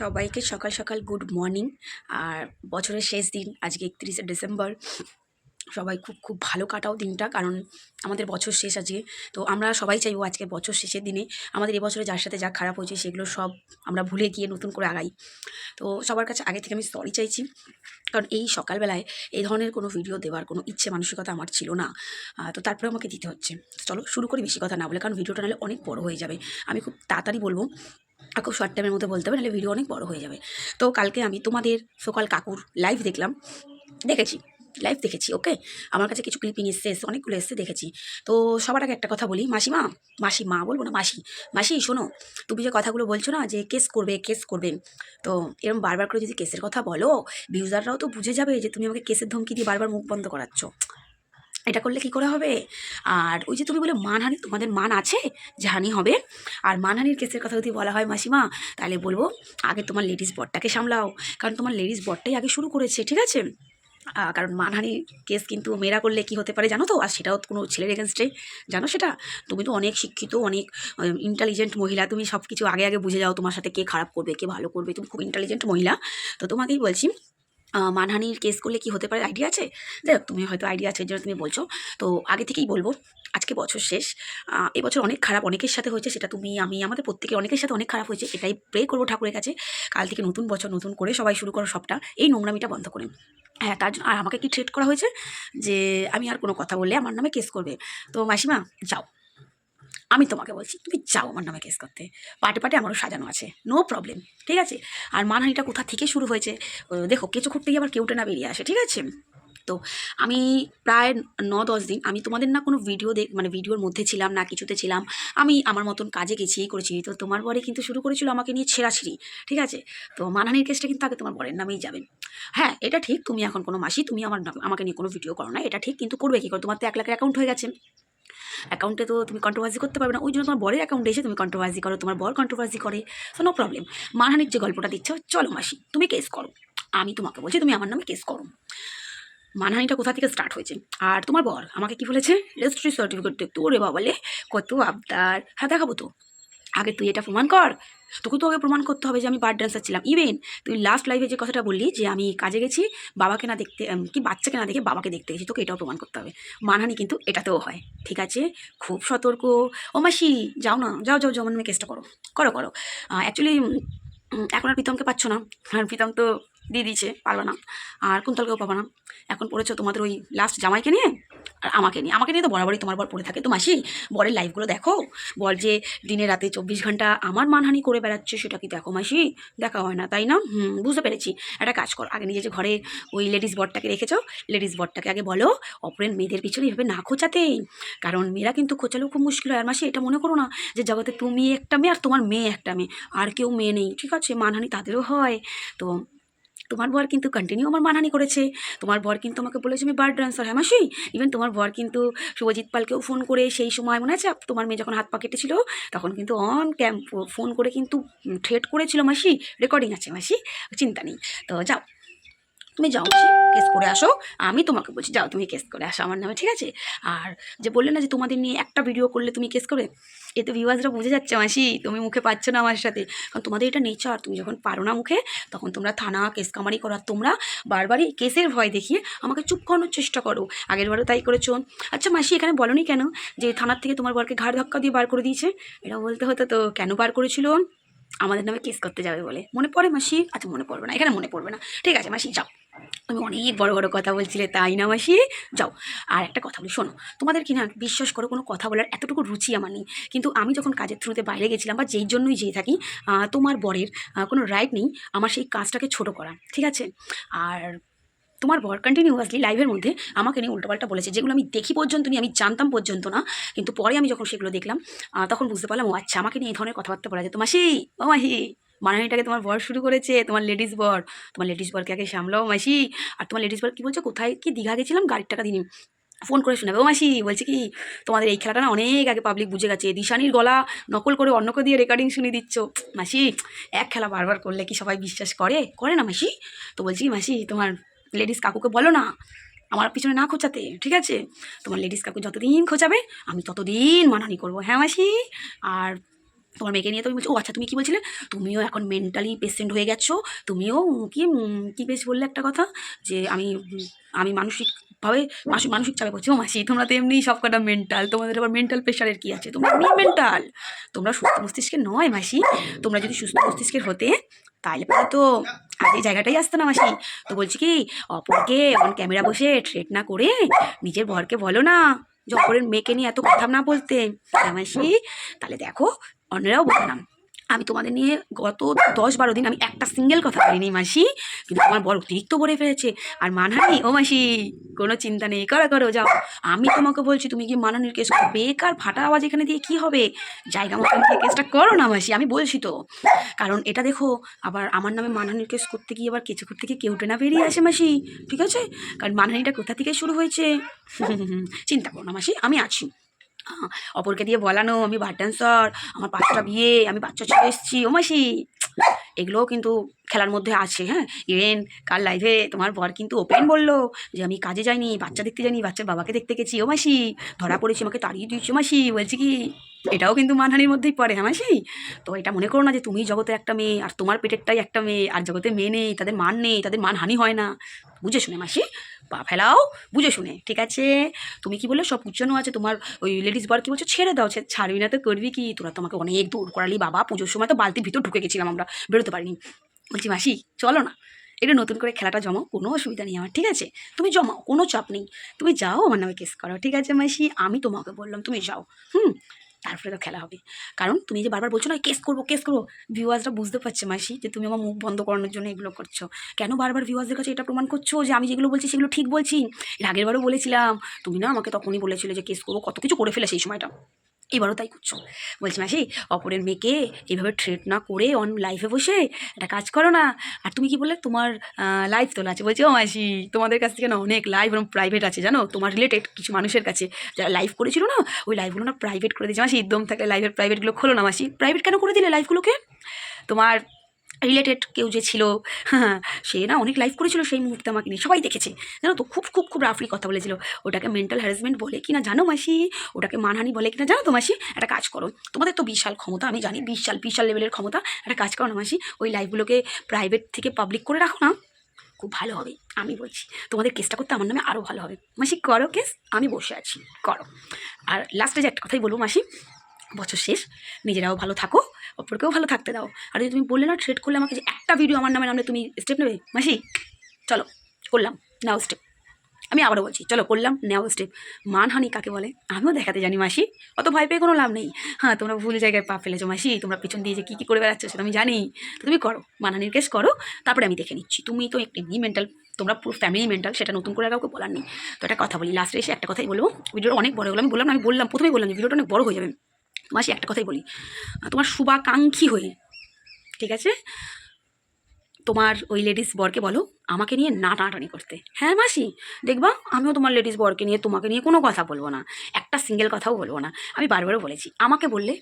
সবাইকে সকাল সকাল গুড মর্নিং। আর বছরের শেষ দিন, আজকে একত্রিশে ডিসেম্বর। সবাই খুব খুব ভালো কাটাও দিনটা, কারণ আমাদের বছর শেষ আজকে। তো আমরা সবাই চাইব আজকে বছর শেষের দিনে আমাদের এবছরে যার সাথে যা খারাপ হয়েছে সেগুলো সব আমরা ভুলে গিয়ে নতুন করে আগাই। তো সবার কাছে আগে থেকে আমি সরি চাইছি, কারণ এই সকালবেলায় এই ধরনের কোনো ভিডিও দেওয়ার কোনো ইচ্ছে, মানসিকতা আমার ছিল না। তো তারপরে আমাকে দিতে হচ্ছে। চলো শুরু করি বেশি কথা না বলে, কারণ ভিডিওটা নাহলে অনেক বড় হয়ে যাবে। আমি খুব তাড়াতাড়ি বলব খুব শর্ট টাইমের মধ্যে বলতে হবে, নাহলে ভিডিও অনেক বড় হয়ে যাবে। তো কালকে আমি তোমাদের সকাল কাকুর লাইভ দেখলাম। দেখেছি লাইভ দেখেছি ওকে আমার কাছে কিছু ক্লিপিং এসছে এসছে, অনেকগুলো এসছে, দেখেছি। তো সবার আগে একটা কথা বলি, মাসিমা মাসি মা বলব না মাসি। মাসি, শোনো, তুমি যে কথাগুলো বলছো না, যে কেস করবে কেস করবে, তো এরকম বারবার করে যদি কেসের কথা বলো ভিউজাররাও তো বুঝে যাবে যে তুমি আমাকে কেসের ধমকি দিয়ে বারবার মুখ বন্ধ করাচ্ছ। এটা করলে কি করে হবে? আর ওই যে তুমি বলে মানহানি, তোমাদের মান আছে? যে হানি হবে। আর মানহানির কেসের কথা যদি বলা হয় মাসিমা, তাহলে বলব আগে তোমার লেডিস বরটাকে সামলাও। কারণ তোমার লেডিস বরটাই আগে শুরু করেছে, ঠিক আছে? কারণ মানহানির কেস কিন্তু মেয়েরা করলে কি হতে পারে জানো তো? আর সেটাও কোনো ছেলের এগেনস্টে জানো সেটা? তুমি তো অনেক শিক্ষিত, অনেক ইন্টেলিজেন্ট মহিলা। তুমি সব কিছু আগে আগে বুঝে যাও তোমার সাথে কে খারাপ করবে, কে ভালো করবে। তুমি খুব ইন্টেলিজেন্ট মহিলা। তো তোমাকেই বলছি মানহানির কেস করলে কি হতে পারে আইডিয়া আছে? দেখ, তুমি হয়তো আইডিয়া আছে জন্য তুমি বলছো। তো আগে থেকেই বলব, আজকে বছর শেষ এবছর অনেক খারাপ অনেকের সাথে হয়েছে, সেটা তুমি, আমি, আমাদের প্রত্যেকে অনেকের সাথে অনেক খারাপ হয়েছে, এটাই প্রে করব ঠাকুরের কাছে। কাল থেকে নতুন বছর, নতুন করে সবাই শুরু করো সবটা, এই নোংরামিটা বন্ধ করে। হ্যাঁ তার জন্য আর আমাকে কি ট্রিট করা হয়েছে? যে, আমি আর কোনো কথা বললে আমার নামে কেস করবে। তো মাসিমা, যাও। আমি তোমাকে বলছি, তুমি যাও আমার নামে কেস করতে। পাটে পাটে আমারও সাজানো আছে নো প্রবলেম ঠিক আছে? আর মানহানিটা কোথা থেকে শুরু হয়েছে? দেখো, কেঁচো খুঁড়তে গিয়ে আবার কেউটে না বেরিয়ে আসে, ঠিক আছে? তো আমি প্রায় ন দশ দিন, আমি তোমাদের না কোনো ভিডিও দেখ মানে ভিডিওর মধ্যে ছিলাম, না কিছুতে ছিলাম, আমি আমার মতন কাজে গেছি করেছি। তো তোমার বরে কিন্তু শুরু করেছিল আমাকে নিয়ে ছেঁড়াছিড়ি, ঠিক আছে? তো মানহানির কেসটা কিন্তু আগে তোমার বরের নামেই যাবে। হ্যাঁ এটা ঠিক, তুমি এখন কোনো মাসি, তুমি আমার আমাকে নিয়ে কোনো ভিডিও করো না, এটা ঠিক, কিন্তু করবে কী করে? তোমার তো এক লাখের অ্যাকাউন্ট হয়ে গেছে। অ্যাকাউন্টে তো তুমি কন্ট্রোভার্সি করতে পারবে না। ওই জন্য তোমার বরের অ্যাকাউন্টে এসে তুমি কন্ট্রোভার্সি করো, তোমার বর কন্ট্রোভার্সি করে। তো নো প্রবলেম মানহানির যে গল্পটা দিচ্ছে, চলো মাসি, তুমি কেস করো। আমি তোমাকে বলছি, তুমি আমার নামে কেস করো। মানহানিটা কোথা থেকে স্টার্ট হয়েছে? আর তোমার বর আমাকে কি বলেছে? রেজিস্ট্রি সার্টিফিকেট দেখতো, ওরে বাবালে, কত আবদার। হ্যাঁ দেখাবো তো। আগে তুই এটা প্রমাণ কর। তোকে তো আগে প্রমাণ করতে হবে যে আমি বার ড্যান্সার ছিলাম। ইভেন তুই লাস্ট লাইভে যে কথাটা বললি যে আমি কাজে গেছি, বাবাকে না দেখতে কি বাচ্চাকে না দেখে বাবাকে দেখতে গেছি তোকে এটাও প্রমাণ করতে হবে। মানহানি কিন্তু এটাতেও হয়, ঠিক আছে? খুব সতর্ক। ও মাসি, যাও না, যাও যাও জমান কেসটা করো। করো করো। অ্যাকচুয়ালি এখন আর প্রীতমকে পাচ্ছ না। আর প্রীতম তো দিয়ে দিয়েছে, পারবে না। আর কুন্তলকেও পাবে না। এখন পড়েছো তোমাদের ওই লাস্ট জামাইকে নিয়ে? আর আমাকে নিয়ে। আমাকে নিয়ে তো বরাবরই তোমার বর পড়ে থাকে। তো মাসি, বরের লাইভগুলো দেখো। বর যে দিনে রাতে চব্বিশ ঘণ্টা আমার মানহানি করে বেড়াচ্ছে, সেটা কি দেখো মাসি? দেখা হয় না, তাই না? হুম, বুঝতে পেরেছি। একটা কাজ কর, আগে নিজে যে ঘরে ওই লেডিস বরটাকে রেখেছো লেডিস বরটাকে আগে বলো, অপরের মেয়েদের পিছনে এভাবে না খোঁচাতে। কারণ মেয়েরা কিন্তু খোঁচালেও খুব মুশকিল হয়। আর মাসি, এটা মনে করো না যে জগতে তুমি একটা মেয়ে আর তোমার মেয়ে একটা মেয়ে, আর কেউ মেয়ে নেই। ঠিক আছে, মানহানি তাদেরও হয়। তো তোমার বর কিন্তু কন্টিনিউ আমার মানহানি করেছে। তোমার বর কিন্তু আমাকে বলেছে, আমি বার ড্যান্সার হ্যাঁ মাসি। ইভেন তোমার বর কিন্তু শুভজিৎ পালকেও ফোন করে সেই সময় মনে আছে? তোমার মেয়ে যখন হাত পা কেটেছিল, তখন কিন্তু অন ক্যাম্প ফোন করে কিন্তু থ্রেট করেছিল মাসি। রেকর্ডিং আছে মাসি, চিন্তা নেই। তো যাও। তুমি যাও কেস করে আসো। আমি তোমাকে বলছি, যাও তুমি কেস করে আসো আমার নামে, ঠিক আছে? আর যে বললে না যে তোমাদের নিয়ে একটা ভিডিও করলে তুমি কেস করে, এ তো ভিউয়ার্সরা বুঝে যাচ্ছে মাসি, তুমি মুখে পাচ্ছ না আমার সাথে। কারণ তোমাদের এটা নেচার তুমি যখন পারো না মুখে, তখন তোমরা থানা কেস কামারি করার তোমরা বারবারই কেসের ভয় দেখিয়ে আমাকে চুপ করানোর চেষ্টা করো। আগের বারও তাই করেছ। আচ্ছা মাসি, এখানে বলনি কেন যে থানার থেকে তোমার বরকে ঘাড় ধাক্কা দিয়ে বার করে দিয়েছে? এটা বলতে হতো তো, কেন বার করেছিল? আমাদের নামে কেস করতে যাবে বলে। মনে পড়ে মাসি? আচ্ছা মনে পড়বে না, এখানে মনে পড়বে না। ঠিক আছে মাসি, যাও। তুমি অনেক বড় বড় কথা বলছিলে, তাই না মাসি? যাও, আর একটা কথা বলি, শোনো, তোমাদের কি না বিশ্বাস করো, কোনো কথা বলার এতটুকু রুচি আমার নেই। কিন্তু আমি যখন কাজের থ্রুতে বাইরে গেছিলাম বা যেই জন্যই যেয়ে থাকি তোমার বরের কোনো রাইট নেই আমার সেই কাজটাকে ছোট করা ঠিক আছে? আর তোমার বর কন্টিনিউয়াসলি লাইভের মধ্যে আমাকে নিয়ে উল্টোপাল্টা বলেছে, যেগুলো আমি দেখি পর্যন্ত নিয়ে আমি জানতাম পর্যন্ত না, কিন্তু পরে আমি যখন সেগুলো দেখলাম তখন বুঝতে পারলাম, ও আচ্ছা আমাকে নিয়ে এই ধরনের কথাবার্তা বলা যেত। মাসি, ও মাসি মানানিটাকে তোমার বর শুরু করেছে, তোমার লেডিস বর। তোমার লেডিস বরকে আগে সামলাও মাসি। আর তোমার লেডিস বর কী বলছো, কোথায় কি দীঘা গেছিলাম? গাড়ির টাকা দিনি ফোন করে শোনাবে ও মাসি, বলছে কি, তোমাদের এই খেলাটা না অনেক আগে পাবলিক বুঝে গেছে। দিশানির গলা নকল করে অন্যকে দিয়ে রেকর্ডিং শুনিয়ে দিচ্ছ। মাসি, এক খেলা বারবার করলে কি সবাই বিশ্বাস করে? করে না মাসি? তো বলছি মাসি, তোমার লেডিস কাকুকে বলো না। আমার পিছনে না খোঁচাতে, ঠিক আছে? তোমার লেডিস কাকু যতদিন খোঁচাবে, আমি ততদিন মানানি করব। হ্যাঁ মাসি? আর তোমার মেয়েকে নিয়ে তুমি বলছো, ও আচ্ছা তুমি কি বলছিলে? তুমিও এখন মেন্টালি পেশেন্ট হয়ে গেছো। তুমিও কি কি বেশ বললে একটা কথা, যে আমি আমি মানসিকভাবে মানসিক মানসিক চাপে পড়ছি। ও মাসি, তোমরা তো এমনি সব কটা মেন্টাল তোমাদের আবার মেন্টাল প্রেশারের কি আছে? তোমরা এমনি মেন্টাল তোমরা সুস্থ মস্তিষ্কের নয় মাসি। তোমরা যদি সুস্থ মস্তিষ্কের হতে, তাহলে পরে তো আজ এই জায়গাটাই আসতো না মাসি। তো বলছি কি, অপরকে অন ক্যামেরা বসে ট্রেট না করে নিজের বরকে বলো না, যে অপরের মেয়েকে নিয়ে এত কথা না বলতে। মাসি, তাহলে দেখো অন্যরাও বললাম আমি তোমাদের নিয়ে গত দশ বারো দিন আমি একটা সিঙ্গেল কথা বলিনি, মাসি। কিন্তু তোমার বড় অতিরিক্ত বলে ফেলেছে। আর মানহানি ও মাসি, কোনো চিন্তা নেই। করো করো, যাও। আমি তোমাকে বলছি, তুমি কি মানহানির কেস করো। বেকার ফাটা আওয়াজ এখানে দিয়ে কি হবে? জায়গা দিয়ে কেসটা করো না, মাসি, আমি বলছি তো। কারণ এটা দেখো, আবার আমার নামে মানহানির কেস করতে গিয়ে আবার কিছু করতে গিয়ে কেউটে না বেরিয়ে আসে, মাসি। ঠিক আছে? কারণ মানহানিটা কোথা থেকে শুরু হয়েছে? চিন্তা করো না, মাসি, আমি আছি। অপরকে দিয়ে বলানো, আমি বার ডান্সার আমার পাঁচটা বিয়ে, আমি বাচ্চা ছেড়ে এসেছি মাসি। এগুলোও কিন্তু খেলার মধ্যে আছে হ্যাঁ? ইভেন কার লাইভে তোমার বর কিন্তু ওপেন বলল যে, আমি কাজে যাইনি, বাচ্চা দেখতে যাইনি, বাচ্চার বাবাকে দেখতে গেছি, ও মাসি। ধরা পড়েছি, আমাকে তাড়িয়ে দিয়েছি ও মাসি, বলছি কি? এটাও কিন্তু মানহানির মধ্যেই পড়ে হ্যাঁ মাসি? তো এটা মনে করো না যে তুমি জগতে একটা মেয়ে আর তোমার পেটেরটাই একটা মেয়ে আর জগতে মেয়ে নেই, তাদের মান নেই, তাদের মানহানি হয় না। বুঝে শুনে মাসি? পা ফেলাও, বুঝে শুনে, ঠিক আছে? তুমি কি বললে? সব উচ্চানো আছে, তোমার ওই লেডিস বার কি বলছো? ছেড়ে দাও ছাড়বি না তো করবি কি? তোরা তোমাকে অনেক দূর করালি, বাবা, পুজোর সময় তো বালতির ভিতর ঢুকে গেছিলাম আমরা, বেরোতে পারিনি। বলছি, মাসি, চলো না, এটা নতুন করে খেলাটা জমাও, কোনো অসুবিধা নেই আমার, ঠিক আছে? তুমি জমাও, কোনো চাপ নেই। তুমি যাও, আমার নামে কেস করো, ঠিক আছে মাসি? আমি তোমাকে বললাম, তুমি যাও, হুম? তারপরে তো খেলা হবে। কারণ তুমি যে বারবার বলছো না, কেস করব কেস করব ভিউয়ার্সরা বুঝতে পারছে মাসি যে তুমি আমার মুখ বন্ধ করানোর জন্য এগুলো করছ। কেন বারবার ভিউয়ার্সদের কাছে এটা প্রমাণ করছ যে আমি যেগুলো বলছি সেগুলো ঠিক বলছি? এর আগের বারও বলেছিলাম। তুমি না আমাকে তখনই বলেছিলে যে কেস করব, কত কিছু করে ফেলে সেই সময়টা। এবারও তাই করছ। বলছি মাসি, অপরের মেয়েকে এইভাবে ট্রেড না করে অন লাইফে বসে একটা কাজ করো না। আর তুমি কি বললে? তোমার লাইফ তোলা আছে। বলছি, ও মাসি, তোমাদের কাছ থেকে না অনেক লাইভ এবং প্রাইভেট আছে, জানো? তোমার রিলেটেড কিছু মানুষের কাছে। যারা লাইভ করেছিল না, ওই লাইভগুলো না প্রাইভেট করে দিয়েছে। মাসি, একদম থাকলে লাইভের প্রাইভেটগুলো খোলো না মাসি। প্রাইভেট কেন করে দিলে লাইভগুলোকে তোমার রিলেটেড কেউ যে ছিল হ্যাঁ সে না অনেক লাইভ করেছিল সেই মুহূর্তে আমাকে নিয়ে। সবাই দেখেছে। জানো তো, খুব খুব খুব রাফলি কথা বলেছিল। ওটাকে মেন্টাল হ্যারাসমেন্ট বলে কিনা জানো মাসি? ওটাকে মানহানি বলে কিনা জানো তো মাসি? একটা কাজ করো। তোমাদের তো বিশাল ক্ষমতা, আমি জানি বিশাল বিশাল লেভেলের ক্ষমতা। একটা কাজ করো না মাসি, ওই লাইভগুলোকে প্রাইভেট থেকে পাবলিক করে রাখো না। খুব ভালো হবে, আমি বলছি। তোমাদের কেসটা করতে আমার নামে আরও ভালো হবে। মাসি, করো কেস আমি বসে আছি। করো। আর লাস্টে যে একটা কথাই বলব মাসি বছর শেষ, নিজেরাও ভালো থাকো, অপরকেও ভালো থাকতে দাও। আর যদি তুমি বললে না ট্রেড করলে আমাকে যে একটা ভিডিও আমার নামে নামলে তুমি স্টেপ নেবে? মাসি, চলো, করলাম নাও স্টেপ আমি আবারও বলছি, চলো, করলাম নেও স্টেপ মানহানি কাকে বলে? আমিও দেখাতে জানি, মাসি। অত ভয় পেয়ে কোনো লাভ নেই। হ্যাঁ তোমরা ভুল জায়গায় পা ফেলেছো, মাসি। তোমরা পিছন দিয়ে যে কী কী করে বেড়াচ্ছ সেটা আমি জানি। তো তুমি করো, মানহানির কেস করো, তারপরে আমি দেখে নিচ্ছি। তুমি তো এমনি মেন্টাল তোমরা পুরো ফ্যামিলি মেন্টাল সেটা নতুন করে কাউকে বলার নেই। তো একটা কথা বলি লাস্টে এসে একটা কথাই বলব ভিডিওটা অনেক বড় হলো আমি বললাম আমি বললাম, প্রথমেই বললাম যে ভিডিওটা অনেক বড় হয়ে যাবে। মাসি একটা কথাই বলি তোমার শুভাকাঙ্ক্ষী হয়ে, ঠিক আছে? তোমার ওই লেডিস বরকে বলো, আমাকে নিয়ে না টানাটানি করতে। হ্যাঁ মাসি, দেখবা, আমিও তোমার লেডিস বরকে নিয়ে, তোমাকে নিয়ে কোনো কথা বলব না। একটা সিঙ্গেল কথাও বলব না। আমি বারবারও বলেছি, আমাকে বললে,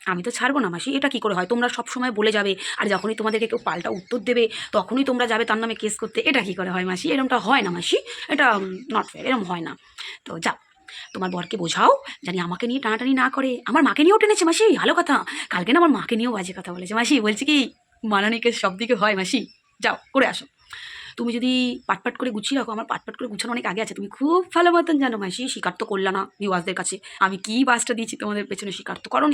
আমি তো ছাড়বো না মাসি, এটা কি করে হয়? তোমরা সব সময় বলে যাবে, আর যখনই তোমাদেরকে কেউ পাল্টা উত্তর দেবে, তখনই তোমরা যাবে তার নামে কেস করতে। এটা কি করে হয় মাসি? এরমটা হয় না মাসি, এটা নট ফেয়ার এরম হয় না। তো যাও। তোমার বরকে বোঝাও জানি আমাকে নিয়ে টানাটানি না করে। আমার মাকে নিয়েও টেনেছে মাসি, ভালো কথা। কালকে না আমার মাকে নিয়েও বাজে কথা বলেছে। মাসি, বলছি কি, মানানিকে সব দিকে হয় মাসি। যাও, করে আসো। তুমি যদি পাটপাট করে গুছিয়ে রাখো, আমার পাটপাট করে গুছানো অনেক আগে আছে। তুমি খুব ভালো মতন জানো মাসি স্বীকার তো করলা না ভিউয়ার্সদের কাছে। আমি কি বাসটা দিয়েছি তোমাদের পেছনে স্বীকার তো করো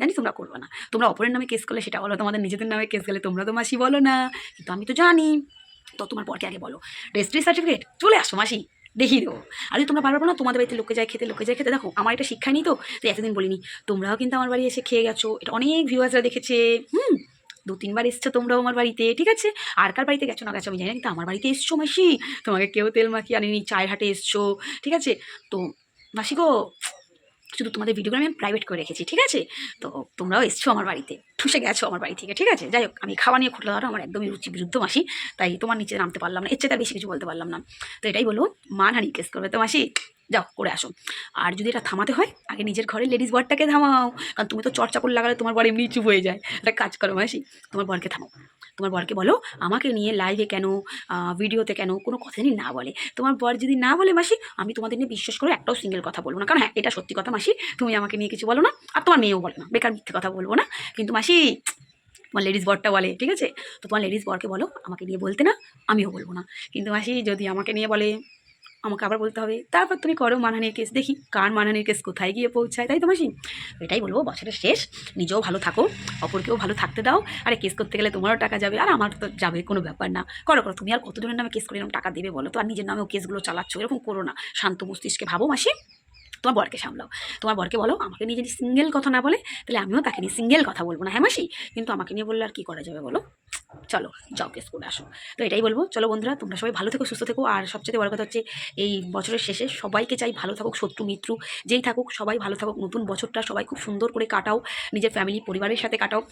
জানি তোমরা করবে না। তোমরা অপরের নামে কেস করলে সেটা বলো, তোমাদের নিজেদের নামে কেস গেলে তোমরা তো মাসি বলো না। কিন্তু আমি তো জানি। তো তোমার পরকে আগে বলো। রেজিস্ট্রি সার্টিফিকেট চলে আসো মাসি। দেখিয়ে দেবো। আরে তোমরা পারব না? তোমাদের বাড়িতে লোকে যায় খেতে, লোকে যায় খেতে। দেখো, আমার এটা শিক্ষা নেই তো এতদিন বলিনি। তোমরাও কিন্তু আমার বাড়ি এসে খেয়ে গেছো। এটা অনেক ভিউয়ার্সরা দেখেছে। হুম, দু তিনবার এসছো তোমরাও আমার বাড়িতে, ঠিক আছে? আর কার বাড়িতে গেছো না গেছো আমি জানি না, কিন্তু আমার বাড়িতে এসছো মাসি। তোমাকে কেউ তেল মাখিয়ে আনিনি, চায়ের হাটে এসছো, ঠিক আছে? তো মাসি গো শুধু তোমাদের ভিডিওগুলো আমি প্রাইভেট করে রেখেছি, ঠিক আছে? তো তোমরাও এসছো আমার বাড়িতে, ঠুসে গেছো আমার বাড়ি থেকে, ঠিক আছে? যাই হোক, আমি খাওয়া নিয়ে খুঁটলে ধরো আমার একদমই রুচি বিরুদ্ধ মাসি, তাই তোমার নিচে নামতে পারলাম না, এর চেয়ে বেশি কিছু বলতে পারলাম না। তো এটাই বলব, মানহানি কেস করবে তো মাসি। যাও, করে আসো। আর যদি এটা থামাতে হয়, আগে নিজের ঘরে লেডিস বরটাকে থামাও। কারণ তুমি তো চর্চা করে লাগালে তোমার বর এমনি চুপ হয়ে যায়। একটা কাজ করো মাসি, তোমার বরকে থামাও। তোমার বরকে বলো, আমাকে নিয়ে লাইভে কেন ভিডিওতে কেন কোনো কথা জানি না বলে। তোমার বর যদি না বলে মাসি, আমি তোমাদের নিয়ে বিশ্বাস করে একটাও সিঙ্গেল কথা বলব না। কারণ হ্যাঁ এটা সত্যি কথা মাসি, তুমি আমাকে নিয়ে কিছু বলো না, আর তোমার মেয়েও বলো না। বেকার মিথ্যে কথা বলব না। কিন্তু মাসি, তোমার লেডিস বরটা বলে, ঠিক আছে? তো তোমার লেডিস বরকে বলো, আমাকে নিয়ে বলতে না, আমিও বলব না। কিন্তু মাসি, যদি আমাকে নিয়ে বলে আমাকে আবার বলতে হবে, তারপর তুমি করো মানহানির কেস দেখি কার মানহানির কেস কোথায় গিয়ে পৌঁছায়, তাই তো মাসি? এটাই বলব, বছরের শেষ, নিজেও ভালো থাকো, অপরকেও ভালো থাকতে দাও, আরে কেস করতে গেলে তোমারও টাকা যাবে, আর আমার তো যাবে কোনো ব্যাপার না। করো করো, তুমি আর কতজনের নামে কেস করে এরকম টাকা দেবে বলো তো, আর নিজের নামেও কেসগুলো চালাচ্ছ, এরকম করো না। শান্ত মস্তিষ্কে ভাবো মাসি, তোমার বরকে সামলাও। তোমার বরকে বলো, আমাকে নিয়ে যদি সিঙ্গেল কথা না বলে, তাহলে আমিও তাকে নিয়ে সিঙ্গেল কথা বলব না হ্যাঁ মাসি? কিন্তু আমাকে নিয়ে বললে আর কি করা যাবে বলো? চলো যাও কেস করে আসো। তো এটাই বলব, চলো বন্ধুরা, তোমরা সবাই ভালো থেকো, সুস্থ থেকো, আর সবচেয়ে বড় কথা হচ্ছে এই বছরের শেষে সবাইকে চাই ভালো থাকুক, শত্রু, মিত্রু, যেই থাকুক, সবাই ভালো থাকুক, নতুন বছরটা সবাই খুব সুন্দর করে কাটাও, নিজের ফ্যামিলি পরিবারের সাথে কাটাও।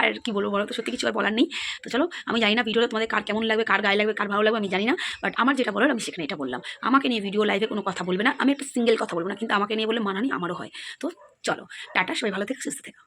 আর কি বলব বলো তো, সত্যি কিছু আর বলার নেই। তো চলো, আমি জানি না ভিডিওটা তোমাদের কার কেমন লাগবে, কার গায়ে লাগবে, কার ভালো লাগবে, আমি জানি না বাট আমার যেটা বলার, আমি সেখানে এটা বললাম। আমাকে নিয়ে ভিডিও লাইভে কোনো কথা বলবে না, আমি একটা সিঙ্গেল কথা বলব না, কিন্তু আমাকে নিয়ে বলে মানানি আমারও হয়। তো চলো, টাটা, সবাই ভালো থেকে, সুস্থ থেকো।